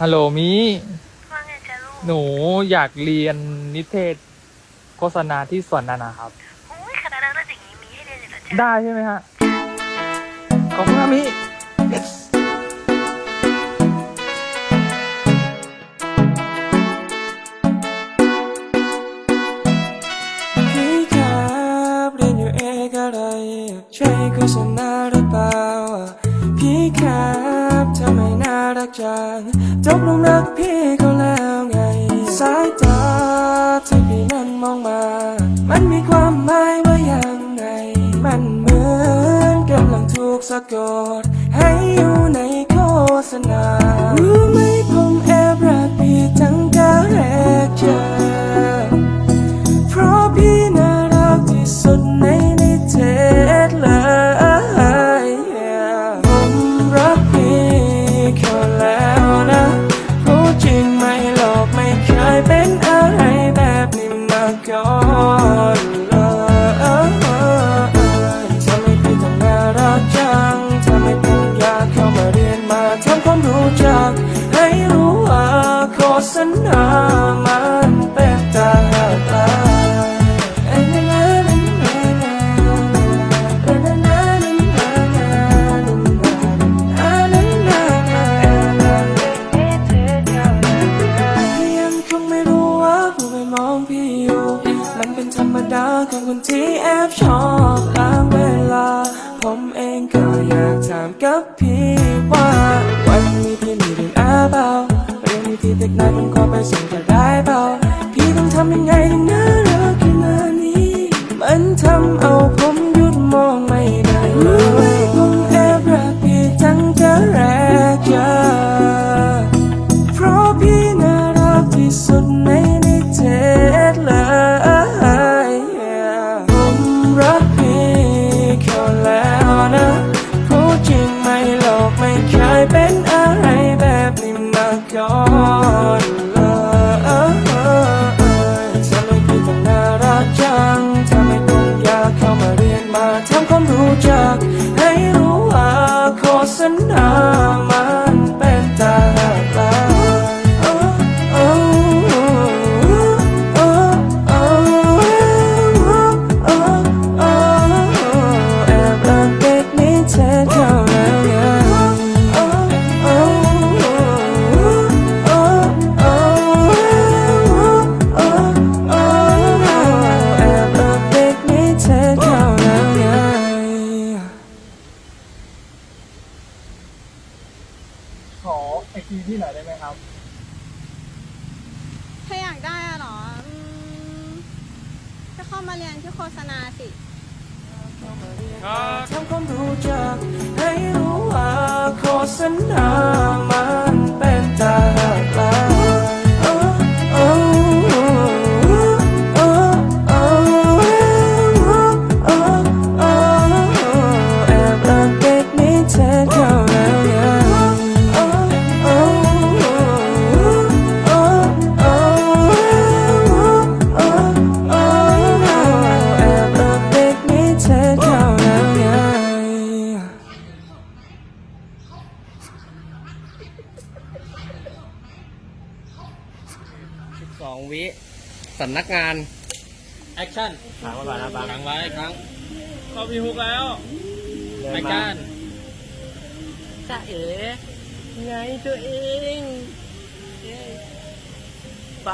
ฮัลโหลมิว่าไงจ๊ะลูกหนูอยากเรียนนิเทศโฆษณาที่สวนนานาครับ โอ้ยคณะนักเรียนอย่างนี้มีให้เรียนอยู่แล้วจ้ะได้ใช่ไหมฮะ ขอบคุณครับมิพี่ครับเรียนอยู่เอกอะไร ใช่โฆษณาหรือเปล่า จารักจังตกหลุมรักพี่ก็แล้วไง สายตาที่พี่นั้นมองมา มันมีความหมายว่ายังไง มันเหมือนกำลังถูกสะกด ให้อยู่ในโฆษณารู้ไหมผม มันเป็นตาตายังคงไม่รู้ว่าผู้ไปมองพี่อยู่ มันเป็นธรรมดาของคนที่แอบชอบล้างเวลา ผมเองก็อยากถามกับพี่ว่า วันนี้พี่มีเรียนอาเปล่าเรียนที่เด็กนั้นผมขอไปส่งจะได้เปล่า พี่ต้องทำยังไงถึงน่ารักขนาดนี้ มันทำ โฆ ขอไอจีที่ไหนได้ไหมครับ ถ้าอยากได้อะเหรออืมก็เข้ามาเรียนที่โฆษณาสิ ทำความรู้จักให้รู้ว่าโฆษณามันเป็น สองวิสำนักงาน แอคชั่นถามมาก่อนนะบางครั้งไว้ครั้งเข้ามีฮุกแล้วรายการจ้าเอ๋ไงตัวเอง ไป